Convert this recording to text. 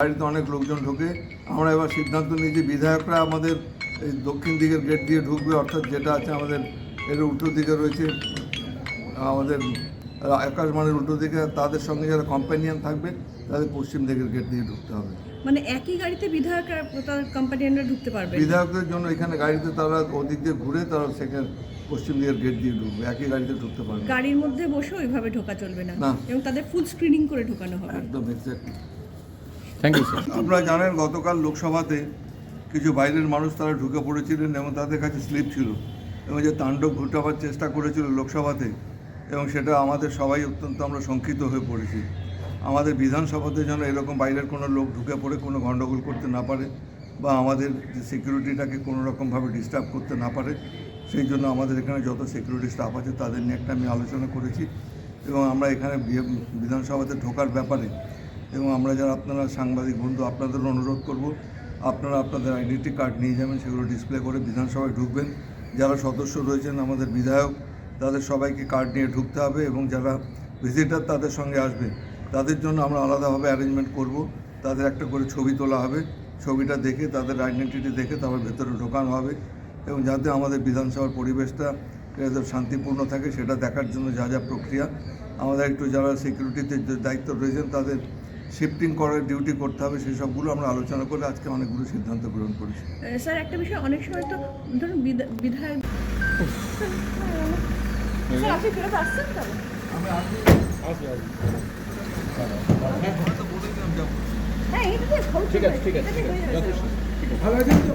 বাড়িতে অনেক লোকজন ঢোকে আমরা এবার সিদ্ধান্ত নিয়েছি বিধায়করা আমাদের এই দক্ষিণ দিকের গেট দিয়ে ঢুকবে অর্থাৎ যেটা আছে আমাদের এর উল্টো দিকে রয়েছে আমাদের আকাশবাণীর উল্টো দিকে তাদের সঙ্গে যারা কম্প্যানিয়ান থাকবে তাদের পশ্চিম দিকের গেট দিয়ে ঢুকতে হবে। মানে একই গাড়িতে বিধায়করা তার ঢুকতে পারবে? বিধায়কদের জন্য এখানে গাড়িতে তারা ওদিক দিয়ে ঘুরে তারা সেখানে পশ্চিম দিকের গেট দিয়ে ঢুকবে একই গাড়িতে ঢুকতে পারবে গাড়ির মধ্যে বসে ওইভাবে ঢোকা চলবে না না। এবং তাদের ফুল স্ক্রিনিং করে ঢোকানো হবে। একদম এক্স্যাক্টলি আপনারা জানেন, গতকাল লোকসভাতে কিছু বাইরের মানুষ তারা ঢুকে পড়েছিলেন এবং তাদের কাছে স্লিপ ছিল এবং যে তাণ্ডব ঘটাবার চেষ্টা করেছিল লোকসভাতে এবং সেটা আমাদের সবাই অত্যন্ত আমরা শঙ্কিত হয়ে পড়েছি। আমাদের বিধানসভাতে যেন এরকম বাইরের কোনো লোক ঢুকে পড়ে, কোনো গণ্ডগোল করতে না পারে বা আমাদের যে সিকিউরিটিটাকে কোনো রকমভাবে ডিস্টার্ব করতে না পারে, সেই জন্য আমাদের এখানে যত সিকিউরিটি স্টাফ আছে তাদের নিয়ে একটা আমি আলোচনা করেছি এবং আমরা এখানে বিধানসভাতে ঢোকার ব্যাপারে এবং আমরা যারা আপনারা সাংবাদিক বন্ধু, আপনাদের অনুরোধ করব, আপনারা আপনাদের আইডেন্টি কার্ড নিয়ে যাবেন, সেগুলো ডিসপ্লে করে বিধানসভায় ঢুকবেন। যারা সদস্য রয়েছেন আমাদের বিধায়ক, তাদের সবাইকে কার্ড নিয়ে ঢুকতে হবে এবং যারা ভিজিটার তাদের সঙ্গে আসবে। তাদের জন্য আমরা আলাদাভাবে অ্যারেঞ্জমেন্ট করব। তাদের একটা করে ছবি তোলা হবে। ছবিটা দেখে, তাদের আইডেন্টিটি দেখে তারপর ভেতরে ঢোকানো হবে এবং যাতে আমাদের বিধানসভার পরিবেশটা যাতে শান্তিপূর্ণ থাকে, সেটা দেখার জন্য যা যা প্রক্রিয়া। আমাদের একটু যারা সিকিউরিটিতে দায়িত্ব রয়েছেন, তাদের শিফটিং করার ডিউটি করতে হবে সেই সবগুলো আমরা আলোচনা করে আজকে অনেকগুলো সিদ্ধান্ত গ্রহণ করেছি। স্যার একটা বিষয় অনেক সময় তো ধরুন বিধা- বিধায়ক হ্যাঁ ঠিক আছে ঠিক আছে। ভালো আছেন তো?